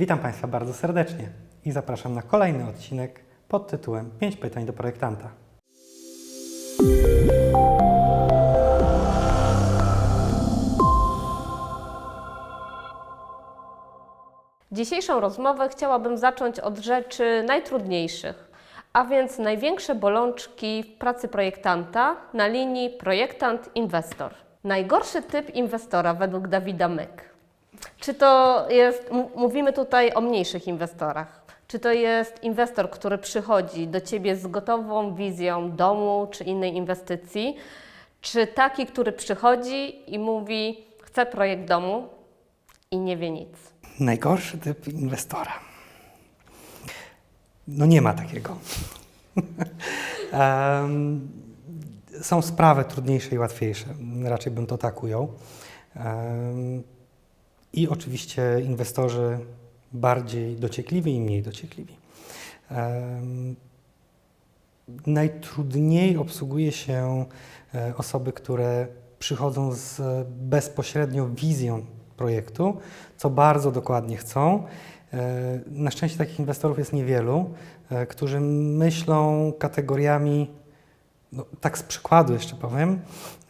Witam Państwa bardzo serdecznie i zapraszam na kolejny odcinek pod tytułem 5 pytań do projektanta. Dzisiejszą rozmowę chciałabym zacząć od rzeczy najtrudniejszych, a więc największe bolączki w pracy projektanta na linii projektant-inwestor. Najgorszy typ inwestora według Dawida Myk. Czy to jest, mówimy tutaj o mniejszych inwestorach, czy to jest inwestor, który przychodzi do Ciebie z gotową wizją domu czy innej inwestycji, czy taki, który przychodzi i mówi, chcę projekt domu i nie wie nic. Najgorszy typ inwestora. No nie ma takiego. Em, Są sprawy trudniejsze i łatwiejsze. Raczej bym to tak ujął. Em, I oczywiście inwestorzy bardziej dociekliwi i mniej dociekliwi. Najtrudniej obsługuje się e, osoby, które przychodzą z bezpośrednią wizją projektu, co bardzo dokładnie chcą. E, Na szczęście takich inwestorów jest niewielu, e, którzy myślą kategoriami, no, tak z przykładu jeszcze powiem,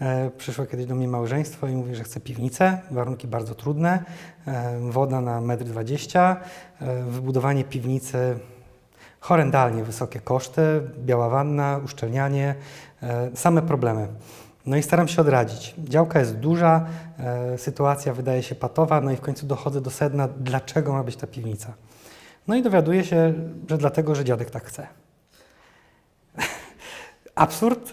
e, przyszło kiedyś do mnie małżeństwo i mówi, że chce piwnicę, warunki bardzo trudne, e, woda na 1,20 m, e, wybudowanie piwnicy horrendalnie wysokie koszty, biała wanna, uszczelnianie, e, same problemy. No i staram się odradzić. Działka jest duża, e, sytuacja wydaje się patowa, no i w końcu dochodzę do sedna, dlaczego ma być ta piwnica. No i dowiaduję się, że dlatego, że dziadek tak chce. Absurd?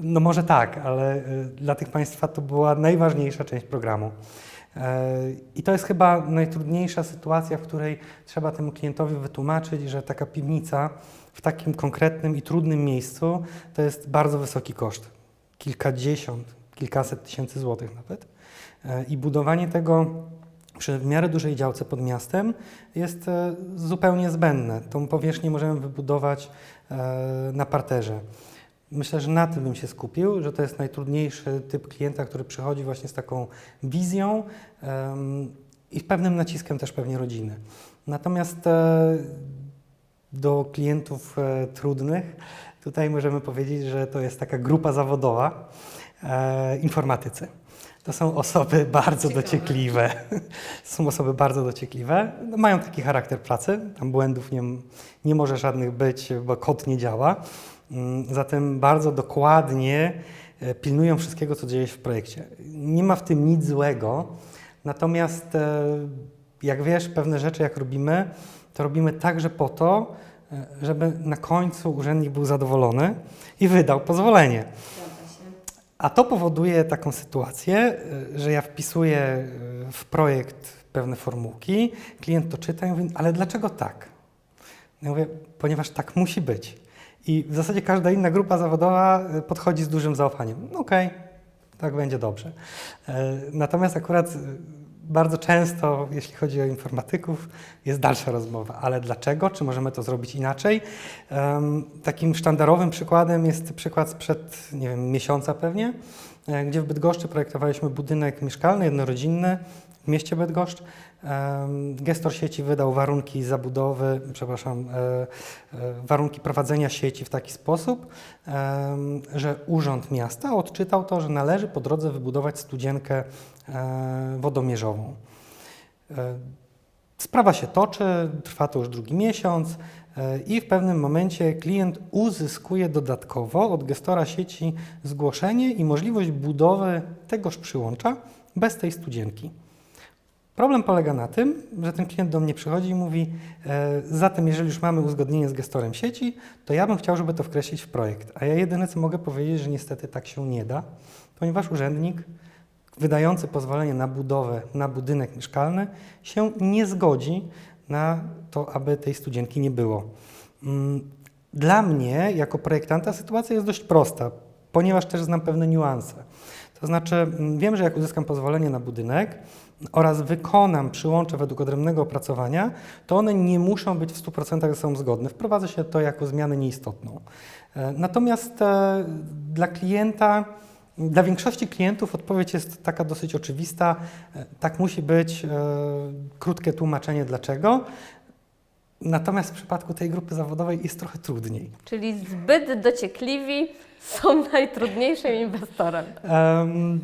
No może tak, ale y, dla tych Państwa to była najważniejsza część programu. E, I to jest chyba najtrudniejsza sytuacja, w której trzeba temu klientowi wytłumaczyć, że taka piwnica w takim konkretnym i trudnym miejscu to jest bardzo wysoki koszt. Kilkadziesiąt, kilkaset tysięcy złotych nawet. E, I budowanie tego przy w miarę dużej działce pod miastem jest e, zupełnie zbędne. Tą powierzchnię możemy wybudować e, na parterze. Myślę, że na tym bym się skupił, że to jest najtrudniejszy typ klienta, który przychodzi właśnie z taką wizją em, i pewnym naciskiem też pewnie rodziny. Natomiast e, do klientów e, trudnych tutaj możemy powiedzieć, że to jest taka grupa zawodowa e, informatycy. To są osoby bardzo Ciekawe. dociekliwe. są osoby bardzo dociekliwe. No, mają taki charakter pracy. Tam błędów nie, nie może żadnych być, bo kod nie działa. Mm, Zatem bardzo dokładnie e, pilnują wszystkiego, co dzieje się w projekcie. Nie ma w tym nic złego. Natomiast e, jak wiesz, pewne rzeczy jak robimy, to robimy także po to, e, żeby na końcu urzędnik był zadowolony i wydał pozwolenie. A to powoduje taką sytuację, że ja wpisuję w projekt pewne formułki, klient to czyta i mówi, ale dlaczego tak? Ja mówię, ponieważ tak musi być. I w zasadzie każda inna grupa zawodowa y, podchodzi z dużym zaufaniem. No Okej, tak będzie dobrze. E, Natomiast akurat y, bardzo często, jeśli chodzi o informatyków, jest dalsza rozmowa. Ale dlaczego? Czy możemy to zrobić inaczej? Takim sztandarowym przykładem jest przykład sprzed, nie wiem, miesiąca pewnie, e, gdzie w Bydgoszczy projektowaliśmy budynek mieszkalny, jednorodzinny w mieście Bydgoszcz. Gestor sieci wydał warunki zabudowy, przepraszam, e, e, warunki prowadzenia sieci w taki sposób, że Urząd Miasta odczytał to, że należy po drodze wybudować studzienkę e, wodomierzową. Sprawa się toczy, trwa to już drugi miesiąc i w pewnym momencie klient uzyskuje dodatkowo od gestora sieci zgłoszenie i możliwość budowy tegoż przyłącza bez tej studzienki. Problem polega na tym, że ten klient do mnie przychodzi i mówi: e, Zatem, jeżeli już mamy uzgodnienie z gestorem sieci, to ja bym chciał, żeby to wkreślić w projekt. A ja jedyne co mogę powiedzieć, że niestety tak się nie da, ponieważ urzędnik wydający pozwolenie na budowę, na budynek mieszkalny, się nie zgodzi na to, aby tej studzienki nie było. Mm, Dla mnie, jako projektanta, sytuacja jest dość prosta, ponieważ też znam pewne niuanse. To znaczy, wiem, że jak uzyskam pozwolenie na budynek oraz wykonam przyłącze według odrębnego opracowania, to one nie muszą być w 100% ze sobą zgodne. Wprowadza się to jako zmianę nieistotną. E, Natomiast e, dla klienta Dla większości klientów odpowiedź jest taka dosyć oczywista. E, Tak musi być. Krótkie tłumaczenie dlaczego. Natomiast w przypadku tej grupy zawodowej jest trochę trudniej. Czyli zbyt dociekliwi są najtrudniejszym inwestorem. Em,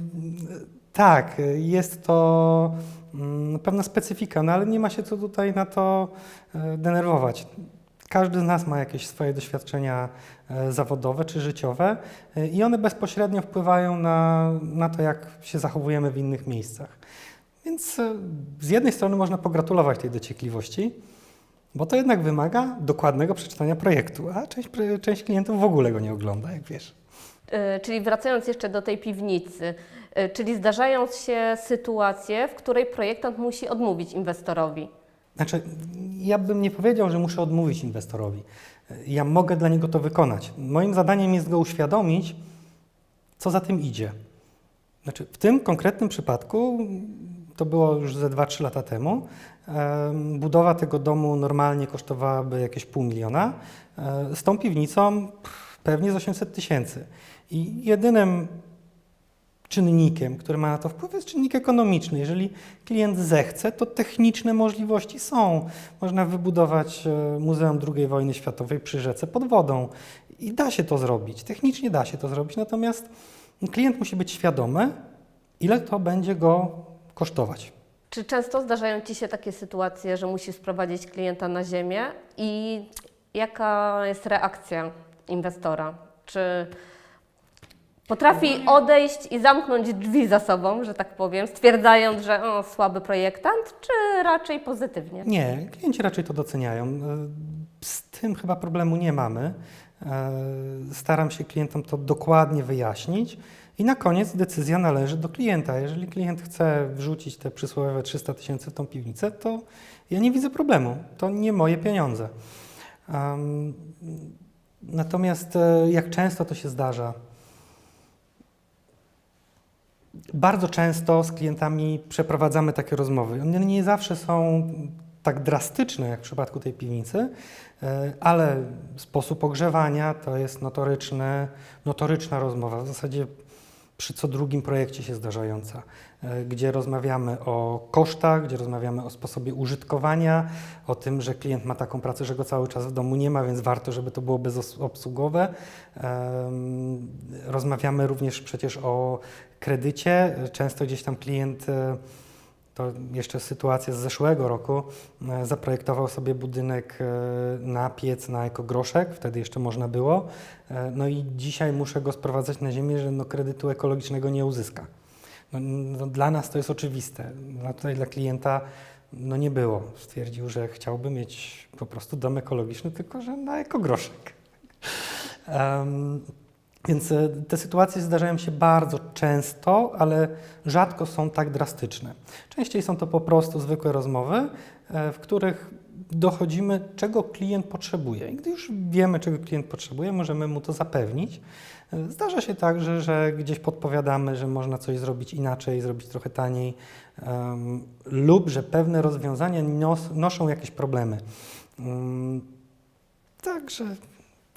tak, jest to mm, pewna specyfika, no ale nie ma się co tutaj na to e, denerwować. Każdy z nas ma jakieś swoje doświadczenia e, zawodowe czy życiowe e, i one bezpośrednio wpływają na, na to, jak się zachowujemy w innych miejscach. Więc e, z jednej strony można pogratulować tej dociekliwości, bo to jednak wymaga dokładnego przeczytania projektu, a część, część klientów w ogóle go nie ogląda, jak wiesz. Y, Czyli wracając jeszcze do tej piwnicy, y, czyli zdarzają się sytuacje, w której projektant musi odmówić inwestorowi. Znaczy, ja bym nie powiedział, że muszę odmówić inwestorowi. Ja mogę dla niego to wykonać. Moim zadaniem jest go uświadomić, co za tym idzie. Znaczy, w tym konkretnym przypadku, to było już ze 2-3 lata temu, em, budowa tego domu normalnie kosztowałaby jakieś pół miliona. E, Z tą piwnicą pewnie z 800 tysięcy. I jedynym czynnikiem, który ma na to wpływ, jest czynnik ekonomiczny. Jeżeli klient zechce, to techniczne możliwości są. Można wybudować e, Muzeum II wojny światowej przy rzece pod wodą i da się to zrobić. Technicznie da się to zrobić, natomiast klient musi być świadomy, ile to będzie go kosztować. Czy często zdarzają Ci się takie sytuacje, że musisz sprowadzić klienta na ziemię i jaka jest reakcja inwestora? Czy potrafi odejść i zamknąć drzwi za sobą, że tak powiem, stwierdzając, że o, słaby projektant, czy raczej pozytywnie? Nie, klienci raczej to doceniają. E, Z tym chyba problemu nie mamy. E, Staram się klientom to dokładnie wyjaśnić. I na koniec decyzja należy do klienta. Jeżeli klient chce wrzucić te przysłowiowe 300 tysięcy w tą piwnicę, to ja nie widzę problemu. To nie moje pieniądze. Em, Natomiast e, jak często to się zdarza? Bardzo często z klientami przeprowadzamy takie rozmowy. One nie zawsze są tak drastyczne jak w przypadku tej piwnicy, e, ale sposób ogrzewania to jest notoryczny, notoryczna rozmowa, w zasadzie przy co drugim projekcie się zdarzająca, e, gdzie rozmawiamy o kosztach, gdzie rozmawiamy o sposobie użytkowania, o tym, że klient ma taką pracę, że go cały czas w domu nie ma, więc warto, żeby to było bezobsługowe. Rozmawiamy również przecież o kredycie. Często gdzieś tam klient, e, to jeszcze sytuacja z zeszłego roku, e, zaprojektował sobie budynek e, na piec na ekogroszek, wtedy jeszcze można było. E, No i dzisiaj muszę go sprowadzać na ziemię, że no kredytu ekologicznego nie uzyska. No, no, dla nas to jest oczywiste, a tutaj dla klienta no nie było. Stwierdził, że chciałby mieć po prostu dom ekologiczny, tylko że na ekogroszek. Em, więc e, te sytuacje zdarzają się bardzo często, ale rzadko są tak drastyczne. Częściej są to po prostu zwykłe rozmowy, e, w których dochodzimy, czego klient potrzebuje. I gdy już wiemy, czego klient potrzebuje, możemy mu to zapewnić. E, Zdarza się także, że gdzieś podpowiadamy, że można coś zrobić inaczej, zrobić trochę taniej, em, lub że pewne rozwiązania nos, noszą jakieś problemy. Mm, Także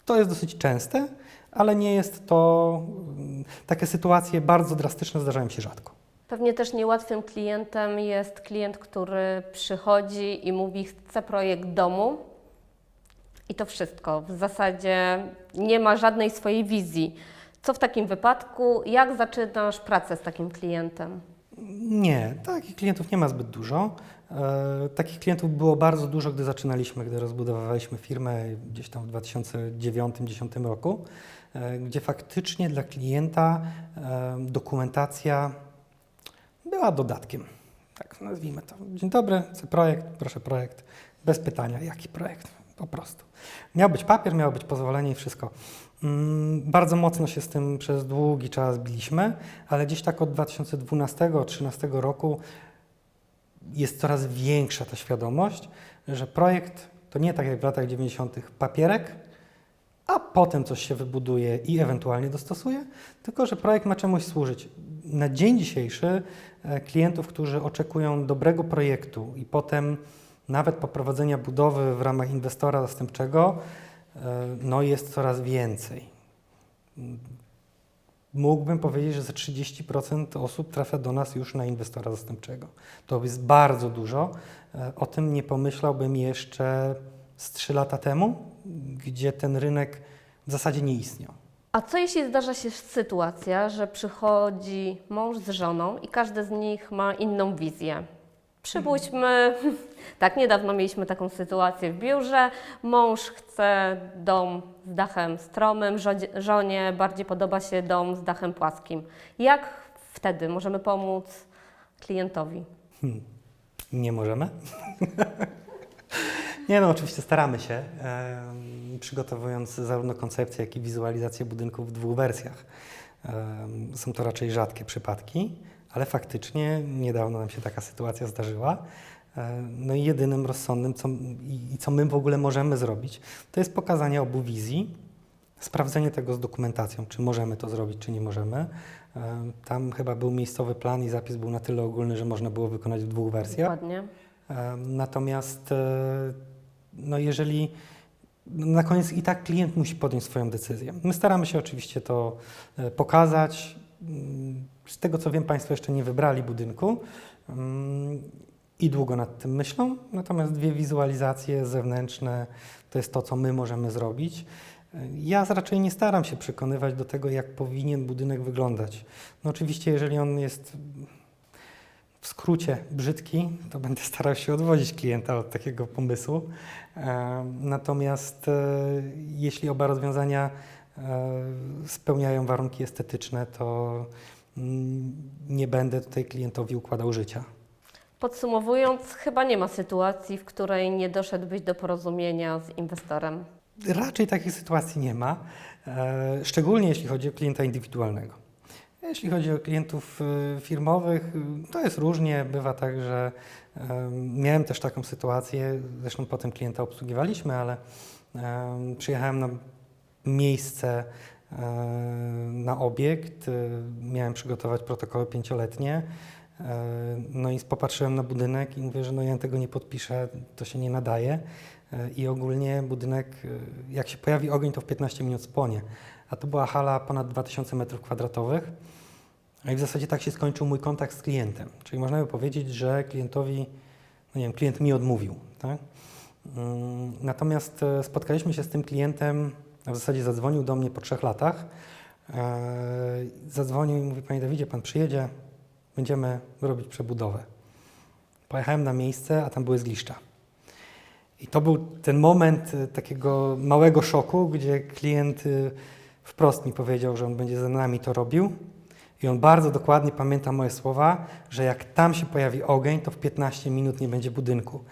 to jest dosyć częste, ale nie jest to. mm, Takie sytuacje bardzo drastyczne zdarzają się rzadko. Pewnie też niełatwym klientem jest klient, który przychodzi i mówi: Chcę projekt domu. I to wszystko. W zasadzie nie ma żadnej swojej wizji. Co w takim wypadku? Jak zaczynasz pracę z takim klientem? Nie, takich klientów nie ma zbyt dużo. E, takich klientów było bardzo dużo, gdy zaczynaliśmy, gdy rozbudowywaliśmy firmę gdzieś tam w 2009-2010 roku, e, gdzie faktycznie dla klienta e, dokumentacja była dodatkiem. Tak nazwijmy to. Dzień dobry, chcę projekt, proszę projekt. Bez pytania, jaki projekt? Po prostu. Miał być papier, miało być pozwolenie i wszystko. Mm, Bardzo mocno się z tym przez długi czas biliśmy, ale gdzieś tak od 2012-2013 roku jest coraz większa ta świadomość, że projekt to nie tak jak w latach 90. papierek, a potem coś się wybuduje i ewentualnie dostosuje, tylko że projekt ma czemuś służyć. Na dzień dzisiejszy e, klientów, którzy oczekują dobrego projektu i potem nawet poprowadzenia budowy w ramach inwestora zastępczego, e, no jest coraz więcej. mógłbym powiedzieć, że ze 30% osób trafia do nas już na inwestora zastępczego. To jest bardzo dużo. E, O tym nie pomyślałbym jeszcze z 3 lata temu, gdzie ten rynek w zasadzie nie istniał. A co jeśli zdarza się sytuacja, że przychodzi mąż z żoną i każdy z nich ma inną wizję? Przypuśćmy, tak niedawno mieliśmy taką sytuację w biurze. Mąż chce dom z dachem stromym, żonie bardziej podoba się dom z dachem płaskim. Jak wtedy możemy pomóc klientowi? Nie możemy. nie no, oczywiście staramy się, przygotowując zarówno koncepcję, jak i wizualizację budynków w dwóch wersjach. Są to raczej rzadkie przypadki, ale faktycznie niedawno nam się taka sytuacja zdarzyła. E, No i jedynym rozsądnym, co, i, co my w ogóle możemy zrobić, to jest pokazanie obu wizji, sprawdzenie tego z dokumentacją, czy możemy to zrobić, czy nie możemy. E, Tam chyba był miejscowy plan i zapis był na tyle ogólny, że można było wykonać w dwóch wersjach. Dokładnie. E, Natomiast no jeżeli na koniec i tak klient musi podjąć swoją decyzję. My staramy się oczywiście to pokazać. Z tego co wiem, Państwo jeszcze nie wybrali budynku mm, i długo nad tym myślą. Natomiast dwie wizualizacje zewnętrzne to jest to, co my możemy zrobić. Ja raczej nie staram się przekonywać do tego, jak powinien budynek wyglądać. No oczywiście, jeżeli on jest w skrócie brzydki, to będę starał się odwodzić klienta od takiego pomysłu. E, Natomiast e, jeśli oba rozwiązania e, spełniają warunki estetyczne, to nie będę tutaj klientowi układał życia. Podsumowując, chyba nie ma sytuacji, w której nie doszedłbyś do porozumienia z inwestorem. Raczej takich sytuacji nie ma, e, szczególnie jeśli chodzi o klienta indywidualnego. Jeśli chodzi o klientów e, firmowych, to jest różnie. Bywa tak, że miałem też taką sytuację, zresztą potem klienta obsługiwaliśmy, ale przyjechałem na miejsce, na obiekt, e, miałem przygotować protokoły pięcioletnie. e, No i popatrzyłem na budynek i mówię, że no ja tego nie podpiszę, to się nie nadaje. E, I ogólnie budynek, e, jak się pojawi ogień, to w 15 minut spłonie. A to była hala ponad 2000 m2. No i w zasadzie tak się skończył mój kontakt z klientem. Czyli można by powiedzieć, że klientowi, no nie wiem, klient mi odmówił. Tak? Mm, Natomiast e, spotkaliśmy się z tym klientem, w zasadzie zadzwonił do mnie po trzech latach. E, Zadzwonił i mówi, panie Dawidzie, pan przyjedzie, będziemy robić przebudowę. Pojechałem na miejsce, a tam były zgliszcza. I to był ten moment e, takiego małego szoku, gdzie klient e, wprost mi powiedział, że on będzie ze nami to robił. I on bardzo dokładnie pamięta moje słowa, że jak tam się pojawi ogień, to w 15 minut nie będzie budynku.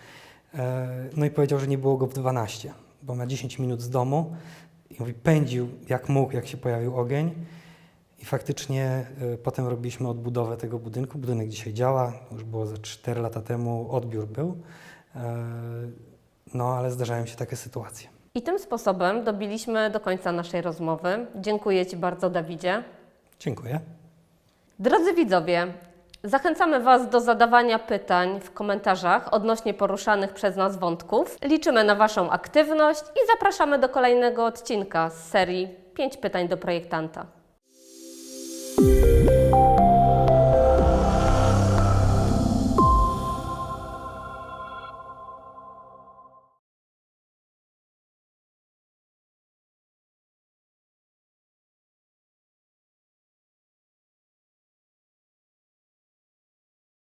No i powiedział, że nie było go w 12, bo ma 10 minut z domu. I mówi, pędził jak mógł, jak się pojawił ogień. I faktycznie e, potem robiliśmy odbudowę tego budynku. Budynek dzisiaj działa, już było ze 4 lata temu odbiór był. E, No ale zdarzają się takie sytuacje. I tym sposobem dobiliśmy do końca naszej rozmowy. Dziękuję Ci bardzo, Dawidzie. Dziękuję. Drodzy widzowie, zachęcamy Was do zadawania pytań w komentarzach odnośnie poruszanych przez nas wątków. Liczymy na Waszą aktywność i zapraszamy do kolejnego odcinka z serii 5 pytań do projektanta.